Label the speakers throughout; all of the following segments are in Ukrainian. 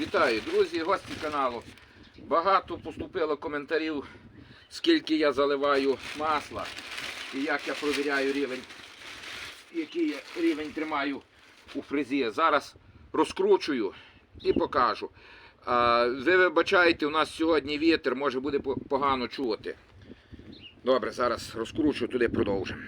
Speaker 1: Вітаю, друзі, гості каналу. Багато поступило коментарів, скільки я заливаю масла і як я провіряю рівень, який я рівень тримаю у фрезі. Зараз розкручую і покажу. Ви вибачайте, у нас сьогодні вітер, може буде погано чути. Добре, зараз розкручую, туди продовжимо.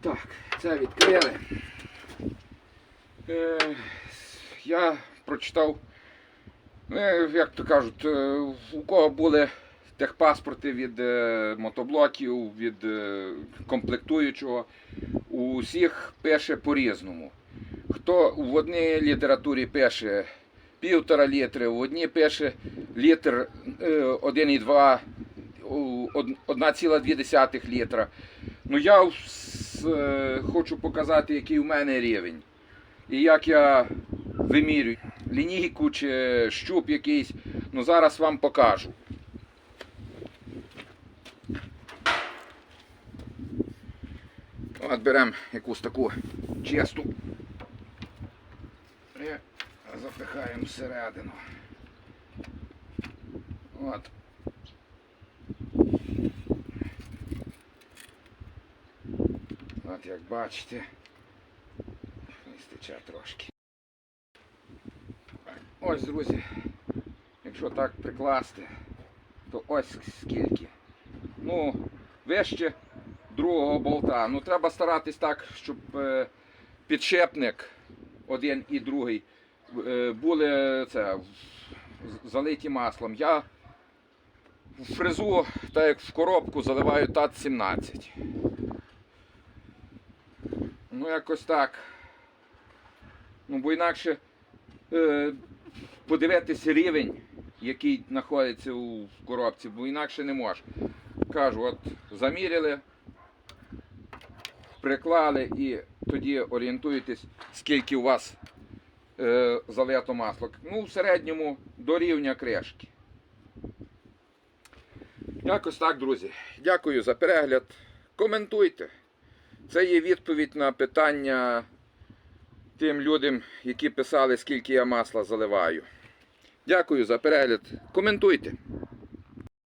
Speaker 1: Так, це відкрили. Е, я прочитав, е, як то кажуть, е, у кого були техпаспорти від мотоблоків, від комплектуючого, у всіх пише по-різному. Хто в одній літературі пише півтора літри, в одній пише літр е, 1,2, 1,2 літра. Ну я е, хочу показати, який у мене рівень. І як я вимірюю лінійку чи щуп якийсь. Ну зараз вам покажу. От беремо якусь таку чисту. І запихаємо всередину. От. От як бачите, ось трошки. Ось, друзі, якщо так прикласти, то ось скільки. Ну, вище другого болта. Ну, треба старатись так, щоб е, підшипник один і другий е, були це, залиті маслом. Я в фрезу, так як в коробку, заливаю ТАТ-17. Ну, якось так. Ну, бо інакше е, подивитися рівень, який знаходиться у коробці, бо інакше не можеш. Кажу, от заміряли, приклали і тоді орієнтуєтесь, скільки у вас е, залито масло. Ну, в середньому до рівня кришки. Якось так, друзі. Дякую за перегляд. Коментуйте. Це є відповідь на питання тим людям, які писали, скільки я масла заливаю. Дякую за перегляд. Коментуйте.